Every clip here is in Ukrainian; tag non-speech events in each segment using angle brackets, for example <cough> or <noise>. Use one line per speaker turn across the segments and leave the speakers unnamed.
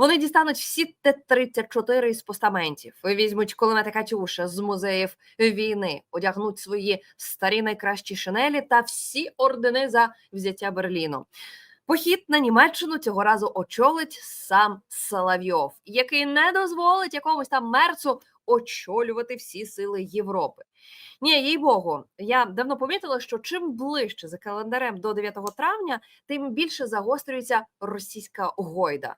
Вони дістануть всі Т-34 із постаментів, візьмуть кулемети Катюша з музеїв війни, одягнуть свої старі найкращі шинелі та всі ордени за взяття Берліну. Похід на Німеччину цього разу очолить сам Соловйов, який не дозволить якомусь там мерцу очолювати всі сили Європи. Ні, їй Богу, я давно помітила, що чим ближче за календарем до 9 травня, тим більше загострюється російська гойда.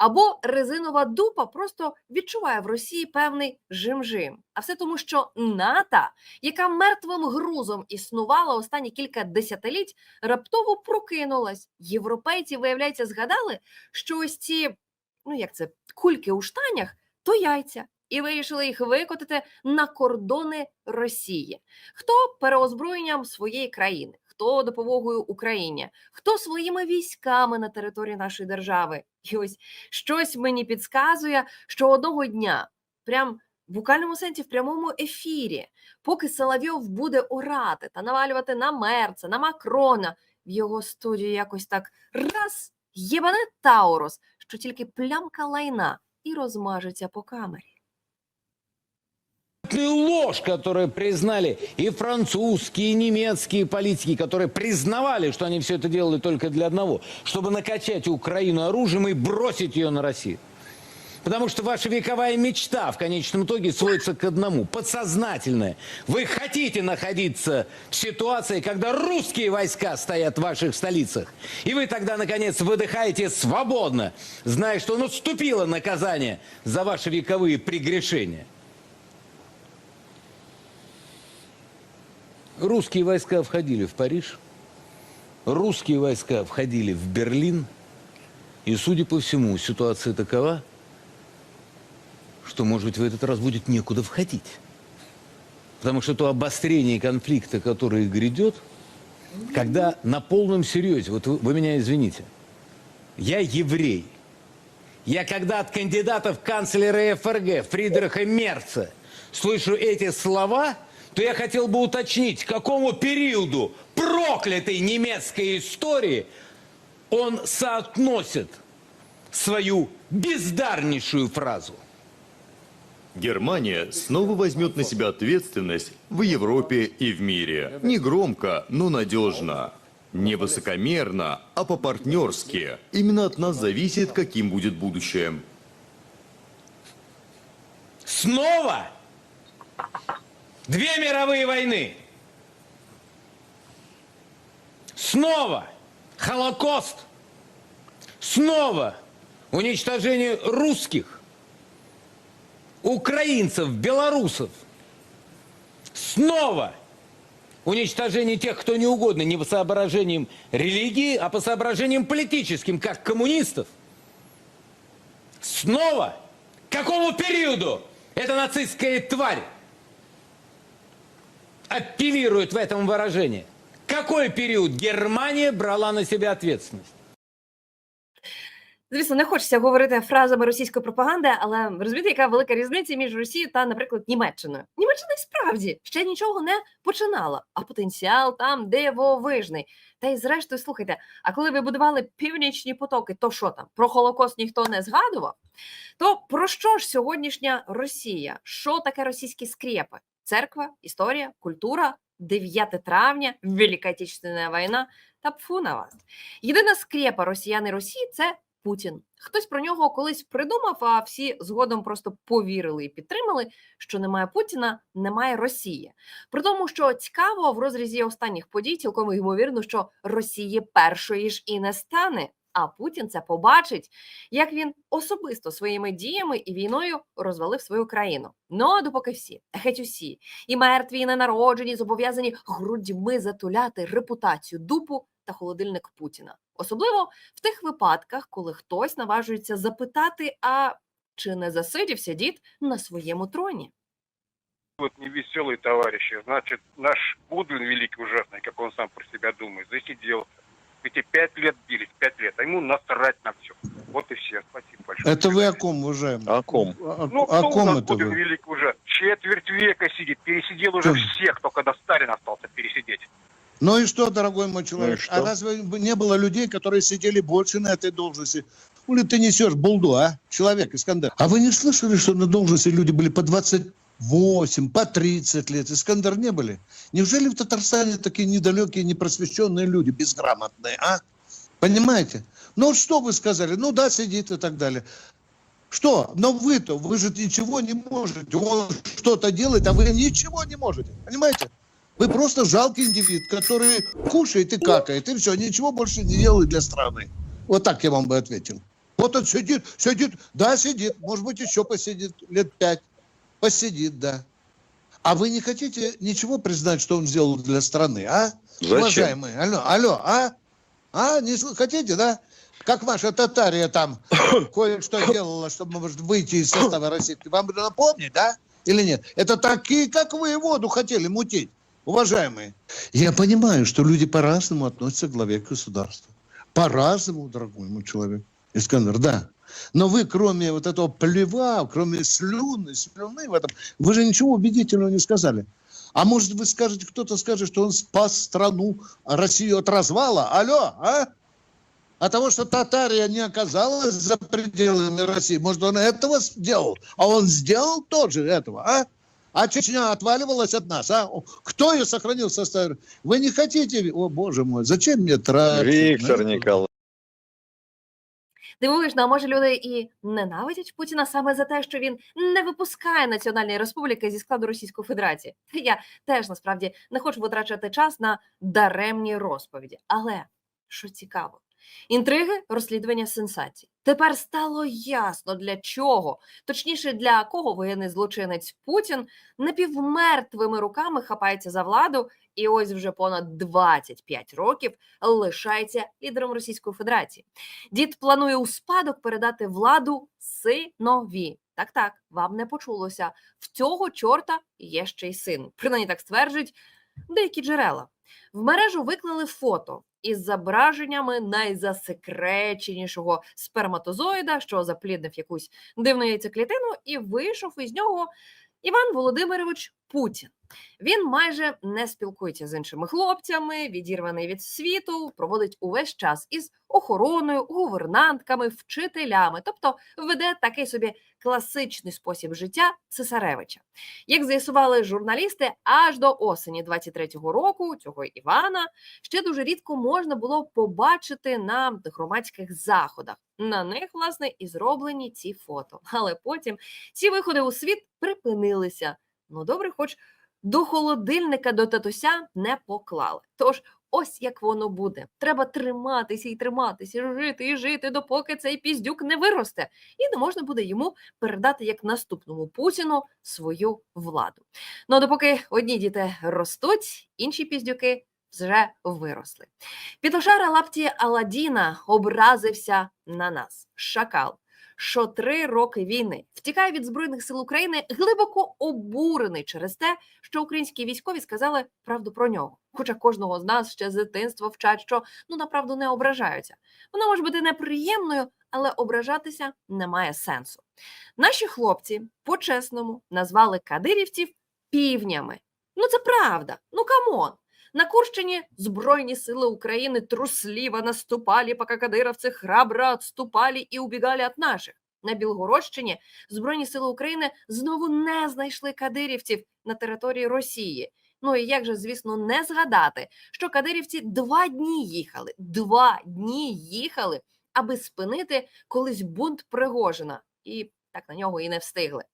Або резинова дупа просто відчуває в Росії певний жим-жим. А все тому, що НАТО, яка мертвим грузом існувала останні кілька десятиліть, раптово прокинулась. Європейці, виявляється, згадали, що ось ці, ну як це, кульки у штанях, то яйця. І вирішили їх викотити на кордони Росії. Хто переозброєнням своєї країни, хто допомогою Україні, хто своїми військами на території нашої держави. І ось щось мені підказує, що одного дня, прям в буквальному сенсі, в прямому ефірі, поки Соловйов буде орати та навалювати на Мерца, на Макрона, в його студію якось так раз єбане Таурус, що тільки плямка лайна і розмажеться по камері.
Ложь, которую признали и французские, и немецкие политики, которые признавали, что они все это делали только для одного, чтобы накачать Украину оружием и бросить ее на Россию. Потому что ваша вековая мечта в конечном итоге сводится к одному, подсознательная. Вы хотите находиться в ситуации, когда русские войска стоят в ваших столицах. И вы тогда, наконец, выдыхаете свободно, зная, что наступило наказание за ваши вековые прегрешения. Русские войска входили в Париж, русские войска входили в Берлин, и, судя по всему, ситуация такова, что, может быть, в этот раз будет некуда входить. Потому что то обострение конфликта, которое грядет, когда на полном серьезе, вот вы, вы меня извините, я еврей, я когда от кандидатов канцлера ФРГ Фридриха Мерца слышу эти слова, то я хотел бы уточнить, к какому периоду проклятой немецкой истории он соотносит свою бездарнейшую фразу.
Германия снова возьмет на себя ответственность в Европе и в мире. Не громко, но надежно. Не высокомерно, а по-партнерски. Именно от нас зависит, каким будет будущее.
Снова две мировые войны. Снова Холокост. Снова уничтожение русских, украинцев, белорусов. Снова уничтожение тех, кто не угодно, не по соображениям религии, а по соображениям политическим, как коммунистов. Снова к какому периоду эта нацистская тварь апеллирует в этом выражении? Какой период Германия брала на себя ответственность?
Звісно, не хочеться говорити фразами російської пропаганди, але розумієте, яка велика різниця між Росією та, наприклад, Німеччиною. Німеччина справді ще нічого не починала, а потенціал там дивовижний. Та й зрештою, слухайте, а коли ви будували північні потоки, то що там? Про Холокост ніхто не згадував? То про що ж сьогоднішня Росія? Що таке російські скрепи? Церква, історія, культура, 9 травня, Велика Отечественна війна та пфу на вас. Єдина скрепа росіян і Росії це Путін. Хтось про нього колись придумав, а всі згодом просто повірили і підтримали, що немає Путіна, немає Росії. При тому, що цікаво в розрізі останніх подій, цілком ймовірно, що Росії першої ж і не стане. А Путін це побачить, як він особисто своїми діями і війною розвалив свою країну. Ну а допоки всі, геть усі, і мертві, і ненароджені зобов'язані грудьми затуляти репутацію дупу та холодильник Путіна. Особливо в тих випадках, коли хтось наважується запитати: а чи не засидівся дід на своєму троні?
вот невеселые товарищи, значит, наш Гудвин великий ужасный, как он сам про себя думает, засиделся. Эти пять лет бились, пять лет, а ему насрать на все. Вот и все. Спасибо большое.
Это вы о ком, уважаемый?
О ком?
О,
Ну,
о
у
ком
нас
это
Гудвин
вы?
великий уже? Четверть века сидит, пересидел уже
Кто?
всех, только до Сталина остался пересидеть.
Ну и что, дорогой мой человек?
что?
А разве не было людей, которые сидели больше на этой должности? Или ты несешь булду, а? Человек, Искандер. А вы не слышали, что на должности люди были по 28, по 30 лет? Искандер не были? Неужели в Татарстане такие недалекие, непросвещенные люди, безграмотные, а? Понимаете? Ну что вы сказали? Ну да, сидит и так далее. Что? Но вы-то, вы же ничего не можете. Он что-то делает, а вы ничего не можете. Понимаете? Вы просто жалкий индивид, который кушает и какает, и все, ничего больше не делает для страны. Вот так я вам бы ответил. Вот он сидит, сидит, да, сидит, может быть, еще посидит лет пять. Посидит, да. А вы не хотите ничего признать, что он сделал для страны, а?
Зачем?
Уважаемые, алло, алло, а? А, не хотите, да? Как ваша татария там <coughs> кое-что делала, чтобы, может, выйти из состава России. Вам бы напомнить, да? Или нет? Это такие, как вы, воду хотели мутить, уважаемые. Я понимаю, что люди по-разному относятся к главе государства. По-разному, дорогой мой человек. Искандер, да. Но вы, кроме вот этого плева, кроме слюны, слюны в этом, вы же ничего убедительного не сказали. А может, вы скажете, кто-то скажет, что он спас страну, Россию от развала? Алло, а? А того, что Татария не оказалась за пределами России, может, он этого сделал? А он сделал тоже этого, а? А Чечня отваливалась от нас, а? Кто ее сохранил в составе? Вы не хотите? О, боже мой, зачем мне тратить?
Виктор? Николаевич.
Дивовижно, а може люди і ненавидять Путіна саме за те, що він не випускає Національної Республіки зі складу Російської Федерації. <laughs> Я теж насправді не хочу витрачати час на даремні розповіді. Але що цікаво, інтриги, розслідування сенсацій. Тепер стало ясно для чого, точніше для кого воєнний злочинець Путін напівмертвими руками хапається за владу, і ось вже понад 25 років лишається лідером Російської Федерації. Дід планує у спадок передати владу синові. Так, так, вам не почулося. В цього чорта є ще й син. Принаймні так стверджують деякі джерела. В мережу виклали фото із зображеннями найзасекреченішого сперматозоїда, що запліднив якусь дивну яйцеклітину, і вийшов із нього Іван Володимирович Путін. Він майже не спілкується з іншими хлопцями, відірваний від світу, проводить увесь час із охороною, гувернантками, вчителями, тобто веде такий собі класичний спосіб життя цесаревича. Як з'ясували журналісти, аж до осені 23-го року цього Івана ще дуже рідко можна було побачити на громадських заходах. На них, власне, і зроблені ці фото. Але потім ці виходи у світ припинилися. Ну, добре, хоч до холодильника до татуся не поклали. Тож ось як воно буде. Треба триматися і триматися, жити і жити, допоки цей піздюк не виросте, і не можна буде йому передати як наступному Путіну свою владу. Ну допоки одні діти ростуть, інші піздюки вже виросли. Пітошара лапті Аладдіна образився на нас. Шакал. Що три роки війни втікає від збройних сил України, глибоко обурений через те, що українські військові сказали правду про нього. Хоча кожного з нас ще з дитинства вчать, що ну направду не ображаються. Вона може бути неприємною, але ображатися немає сенсу. Наші хлопці по-чесному назвали кадирівців півнями. Ну це правда. Ну камон. На Курщині Збройні сили України трусливо наступали, пока кадыровцы храбро отступали і убігали від наших. На Білгородщині Збройні сили України знову не знайшли кадирівців на території Росії. Ну і як же, звісно, не згадати, що кадирівці два дні їхали, два дні їхали, аби спинити колись бунт Пригожина, і так на нього і не встигли.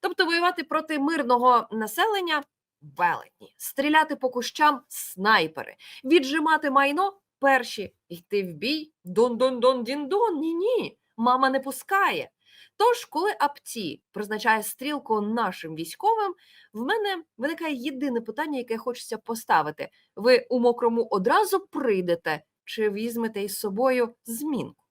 Тобто воювати проти мирного населення велетні, стріляти по кущам снайпери, віджимати майно перші, йти в бій дон-дон-дон дін-дон. Ні-ні, мама не пускає. Тож, коли АПТІ призначає стрілку нашим військовим, в мене виникає єдине питання, яке хочеться поставити: ви у мокрому одразу прийдете чи візьмете із собою змінку?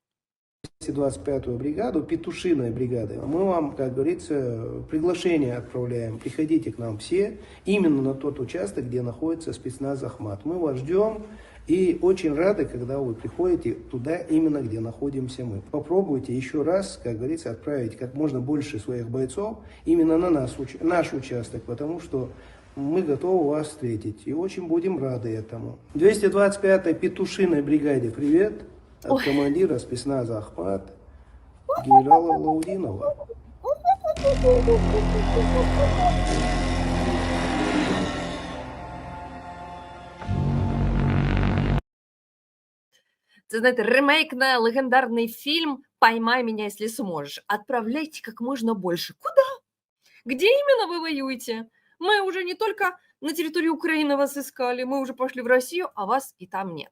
225-ю бригаду, Петушиной бригады, мы вам, как говорится, приглашение отправляем. Приходите к нам все, именно на тот участок, где находится спецназ Ахмат. Мы вас ждем И очень рады, когда вы приходите туда, именно где находимся мы. Попробуйте еще раз, как говорится, отправить как можно больше своих бойцов именно на нас, наш участок, потому что мы готовы вас встретить и очень будем рады этому. 225-й петушиной бригаде привет от командира спецназа Ахмат, генерала Лаудинова. <laughs>
Це знаєте, ремейк на легендарний фільм «Поймай меня, если сможешь». Отправляйте как можно больше. Куда? Где именно вы воюете? Мы уже не только на территории Украины вас искали, ми вже пошли в Росію, а вас і там нет.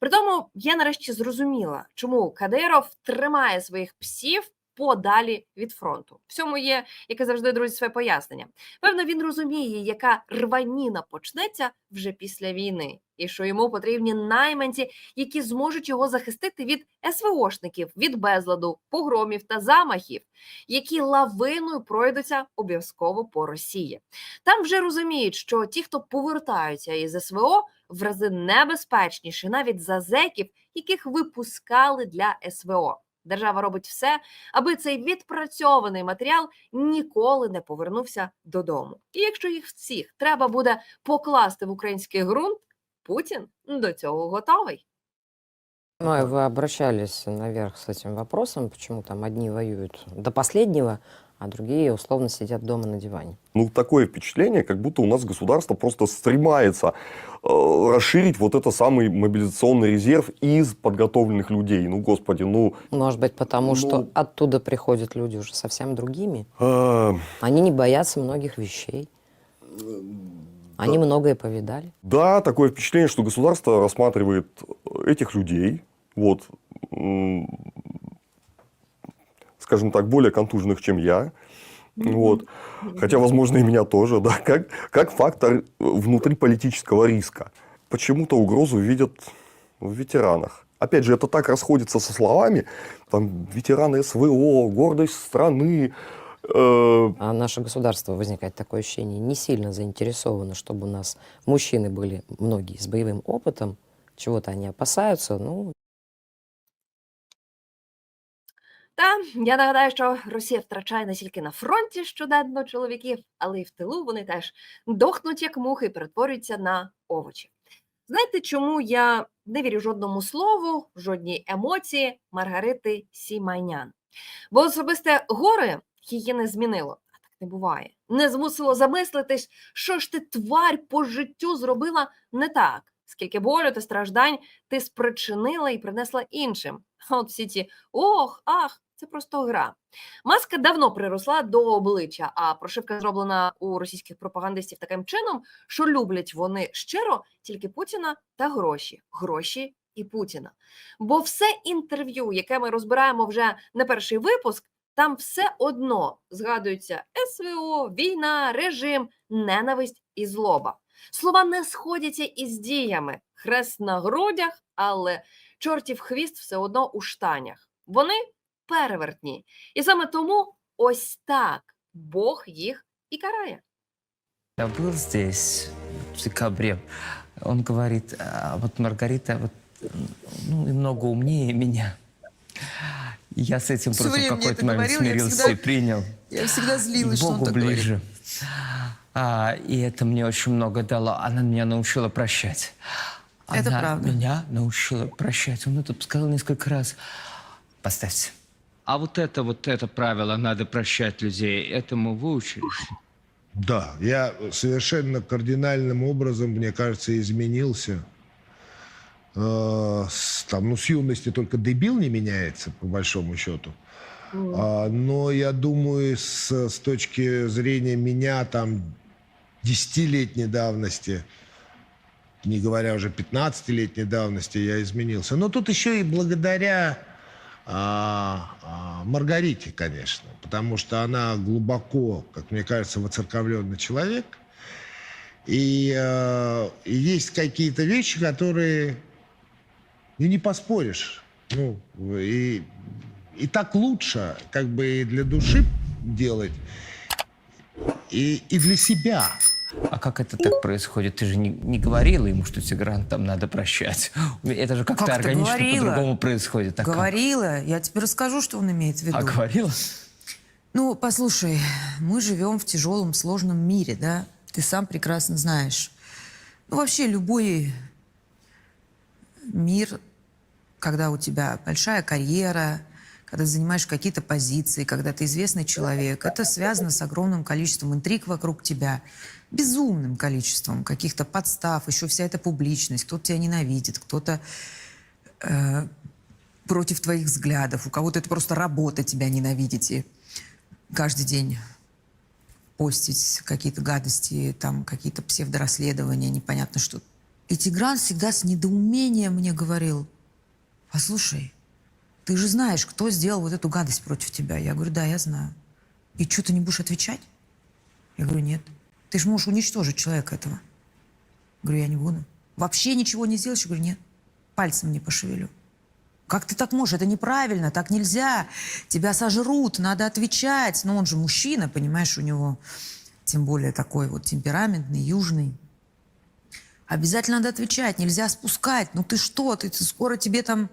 Притому я нарешті зрозуміла, чому Кадиров тримає своїх псів подалі від фронту. Всьому є, яке завжди друзі, своє пояснення. Певно, він розуміє, яка рваніна почнеться вже після війни, і що йому потрібні найманці, які зможуть його захистити від СВОшників, від безладу, погромів та замахів, які лавиною пройдуться обов'язково по Росії. Там вже розуміють, що ті, хто повертаються із СВО, в рази небезпечніші навіть за зеків, яких випускали для СВО. Держава робить все, аби цей відпрацьований матеріал ніколи не повернувся додому. І якщо їх всіх треба буде покласти в український ґрунт, Путін до цього готовий.
Ну, вы обращались наверх с этим вопросом, почему там одни воюют до последнего, а другие условно сидят дома на диване.
Ну, такое впечатление, как будто у нас государство просто стремается э, расширить вот это самый мобилизационный резерв из подготовленных людей. Ну, господи, ну...
Может быть, потому
Ну-
что оттуда приходят люди уже совсем другими.
э,
Они не боятся многих вещей. Они многое повидали.
да, такое впечатление, что государство рассматривает этих людей, вот, скажем так, более контуженных, чем я, вот, хотя, возможно, и меня тоже, да, как, как фактор внутриполитического риска. Почему-то угрозу видят в ветеранах. Опять же, это так расходится со словами, там, ветераны СВО, гордость страны, э,
А наше государство, возникает такое ощущение, не сильно заинтересовано, чтобы у нас мужчины были, многие, с боевым опытом. Чего-то они опасаются. Ну,
Та я нагадаю, що Росія втрачає не тільки на фронті щоденно чоловіків, але й в тилу вони теж дохнуть як мухи і перетворюються на овочі. Знаєте, чому я не вірю жодному слову, жодній емоції Маргарити Сімайнян? Бо особисте горе її не змінило. А так не буває. Не змусило замислитись, що ж ти тварь по життю зробила не так. Скільки болю та страждань ти спричинила і принесла іншим. От всі ці ох, ах, це просто гра. Маска давно приросла до обличчя, а прошивка зроблена у російських пропагандистів таким чином, що люблять вони щиро тільки Путіна та гроші, гроші і Путіна. Бо все інтерв'ю, яке ми розбираємо вже не перший випуск, там все одно згадується СВО, війна, режим, ненависть і злоба. Слова не сходяться із діями Хрест на грудях, але чортів хвіст все одно у штанях. Вони перевертні. І саме тому ось так Бог їх і карає.
Я был здесь в декабре. Он говорит, а вот Маргарита вот, ну, немного умнее меня. Я с этим
Всё
просто в
время мне
какой-то
это
момент
говорил, я
смирился
всегда-
и принял.
Я всегда злилась, что он
Богу
так говорит.
ближе. А, и это мне очень много дало. Она меня научила прощать.
Это
Она
правда.
меня научила прощать. Он это сказал несколько раз. Поставьте. А вот это, вот это правило, надо прощать людей, этому выучились?
Да, я совершенно кардинальным образом, мне кажется, изменился. Э, с- Там, ну, с юности только дебил не меняется, по большому счету. А, Но я думаю, с, с точки зрения меня, там, десятилетней давности, не говоря уже 15-летней давности, я изменился. Но тут еще и благодаря а, а, Маргарите, конечно, потому что она глубоко, как мне кажется, воцерковленный человек. И, э, и есть какие-то вещи, которые и не поспоришь. Ну, и, и так лучше, как бы и для души делать, и, и для себя.
А как это так происходит? Ты же не, не говорила ему, что Тигран там надо прощать. Это же как-то
Как-то
органично по-другому происходит. А как?
Говорила. Я тебе расскажу, что он имеет в виду.
А говорила?
Ну, послушай, мы живем в тяжелом, сложном мире, да? Ты сам прекрасно знаешь. Ну, вообще любой мир, когда у тебя большая карьера, когда занимаешь какие-то позиции, когда ты известный человек, это связано с огромным количеством интриг вокруг тебя, безумным количеством каких-то подстав, еще вся эта публичность, кто-то тебя ненавидит, кто-то э, против твоих взглядов, у кого-то это просто работа тебя ненавидеть и каждый день постить какие-то гадости, там какие-то псевдорасследования, непонятно что. И Тигран всегда с недоумением мне говорил, послушай, ты же знаешь, кто сделал вот эту гадость против тебя. Я говорю, да, я знаю. И что, ты не будешь отвечать? Я говорю, нет. Ты же можешь уничтожить человека этого. Говорю, я не буду. Вообще ничего не сделаешь? Я говорю, нет. Пальцем не пошевелю. Как ты так можешь? Это неправильно, так нельзя. Тебя сожрут, надо отвечать. Но он же мужчина, понимаешь, у него тем более такой вот темпераментный, южный. Обязательно надо отвечать, нельзя спускать. Ну ты что, ты, ты скоро тебе там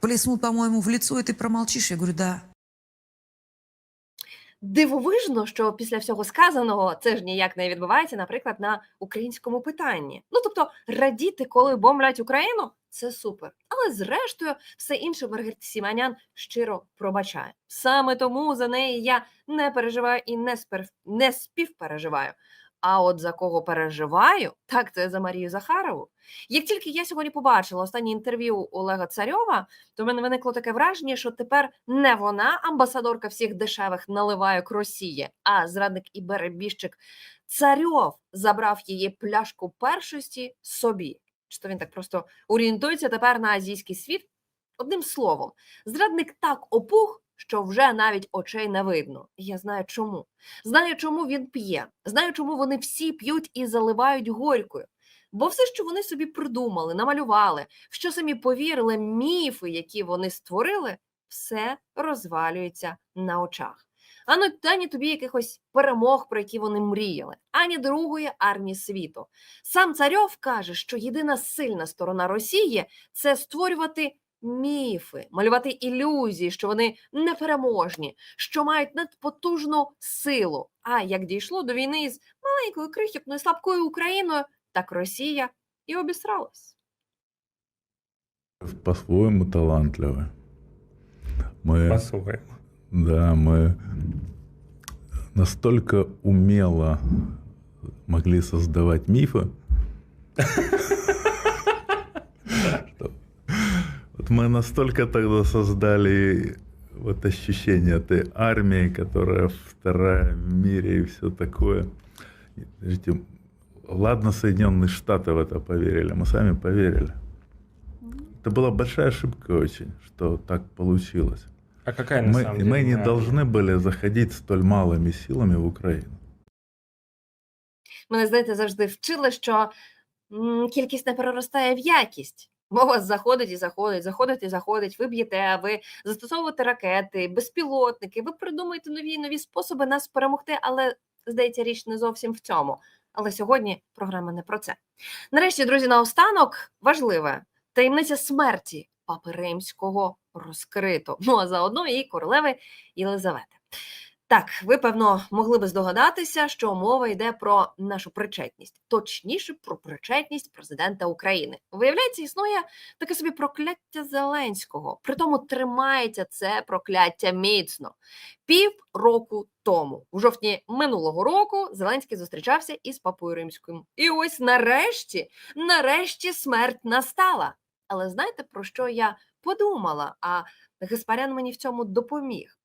плеснут, по-моему, в лицо, и ты промолчишь. Я говорю, да.
Дивовижно, що після всього сказаного це ж ніяк не відбувається, наприклад, на українському питанні. Ну тобто, радіти, коли бомблять Україну, це супер. Але зрештою, все інше Маргарита Сіманян щиро пробачає. Саме тому за неї я не переживаю і не, спер... не співпереживаю. А от за кого переживаю, <laughs> так це за Марію Захарову. Як тільки я сьогодні побачила останнє інтерв'ю Олега Царьова, то в мене виникло таке враження, що тепер не вона, амбасадорка всіх дешевих наливайок Росії, а зрадник і беребіжчик Царьов забрав її пляшку першості собі. Чи то він так просто орієнтується тепер на азійський світ? Одним словом, зрадник так опух, що вже навіть очей не видно. Я знаю чому. Знаю, чому він п'є. Знаю, чому вони всі п'ють і заливають горькою. Бо все, що вони собі придумали, намалювали, в що самі повірили, міфи, які вони створили, все розвалюється на очах. Ану, ані тобі якихось перемог, про які вони мріяли, ані другої армії світу. Сам царьов каже, що єдина сильна сторона Росії це створювати міфи, малювати ілюзії, що вони непереможні, що мають надпотужну силу. А як дійшло до війни з маленькою крихітною слабкою Україною, так Росія і обісралась.
По-своему талантливы. Мы,
По-своему.
да, мы настолько умело могли создавать мифы, <laughs> вот мы настолько тогда создали вот ощущение этой армии, которая вторая в мире и все такое. И, Подождите, ладно, Соединенные Штаты в это поверили, мы сами поверили. Это была большая ошибка очень, что так получилось.
А какая на
Мы,
самом деле?
мы не
армия?
должны были заходить столь малыми силами в Украину.
Мене, знаєте, завжди вчили, що м, кількість не переростає в якість. Бо вас заходить і заходить, заходить і заходить, ви б'єте, ви застосовуєте ракети, безпілотники, ви придумуєте нові нові способи нас перемогти, але здається, річ не зовсім в цьому. Але сьогодні програма не про це. Нарешті, друзі, наостанок важливе таємниця смерті папи римського розкрито. Ну а заодно і королеви Єлизавети. Так, ви певно могли би здогадатися, що мова йде про нашу причетність, точніше про причетність президента України. Виявляється, існує таке собі прокляття Зеленського. Притому тримається це прокляття міцно. Пів року тому, у жовтні минулого року, Зеленський зустрічався із папою римським. І ось нарешті, нарешті, смерть настала. Але знаєте про що я подумала? А Гаспарян мені в цьому допоміг.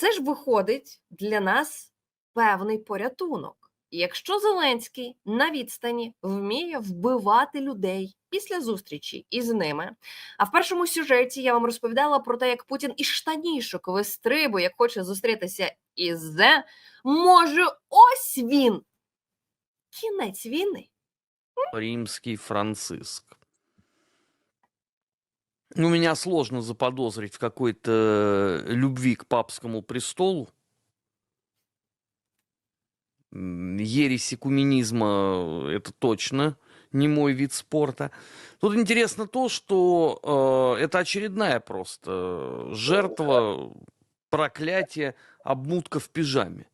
Це ж виходить для нас певний порятунок. Якщо Зеленський на відстані вміє вбивати людей після зустрічі із ними, а в першому сюжеті я вам розповідала про те, як Путін із штанішок вистрибує, як хоче зустрітися із Зе, може, ось він. Кінець війни.
Римский Франциск. Ну, меня сложно заподозрить в какой-то любви к папскому престолу. М, Ересь экуменизма – это точно не мой вид спорта. Тут интересно то, что э, это очередная просто жертва, проклятие, обмутка в пижаме.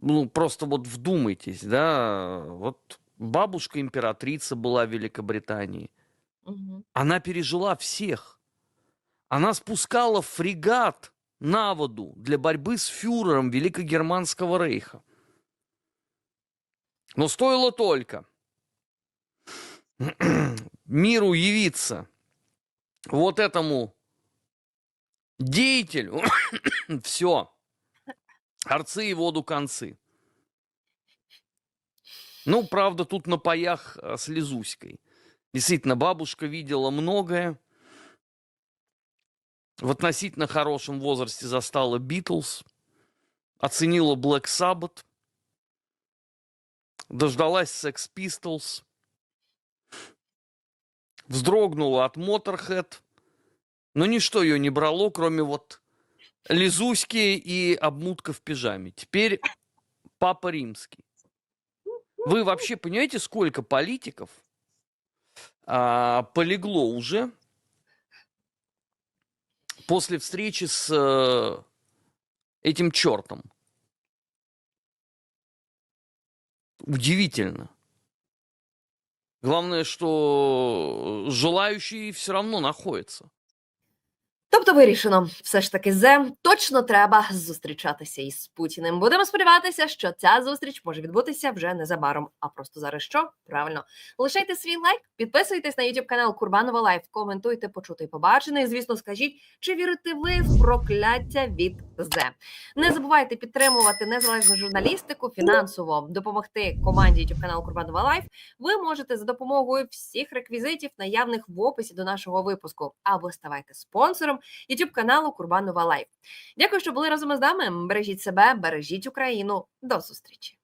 Ну, просто вот вдумайтесь, да, вот бабушка императрица была в Великобритании. Она пережила всех. Она спускала фрегат на воду для борьбы с фюрером Великогерманского рейха. Но стоило только <clears throat> миру явиться вот этому деятелю, <clears throat> все, арцы и воду концы. Ну, правда, тут на паях а, с Лизуськой. Действительно, бабушка видела многое. В относительно хорошем возрасте застала Битлз, оценила Black Sabbath, дождалась Sex Pistols, вздрогнула от Motorhead, но ничто ее не брало, кроме вот Лизуськи и обмутка в пижаме. Теперь Папа Римский. Вы вообще понимаете, сколько политиков а, полегло уже после встречи с э, этим чертом? Удивительно. Главное, что желающие все равно находятся.
Тобто вирішено, все ж таки зе точно треба зустрічатися із Путіним. Будемо сподіватися, що ця зустріч може відбутися вже незабаром. А просто зараз що? Правильно, лишайте свій лайк, підписуйтесь на YouTube канал Курбанова Лайф, коментуйте, почути і побачене. І, звісно, скажіть, чи вірите ви в прокляття від зе. Не забувайте підтримувати незалежну журналістику, фінансово допомогти команді YouTube каналу Курбанова Лайф. Ви можете за допомогою всіх реквізитів, наявних в описі до нашого випуску, або ставайте спонсором YouTube каналу Курбанова Лайф. Дякую, що були разом із нами. Бережіть себе, бережіть Україну. До зустрічі.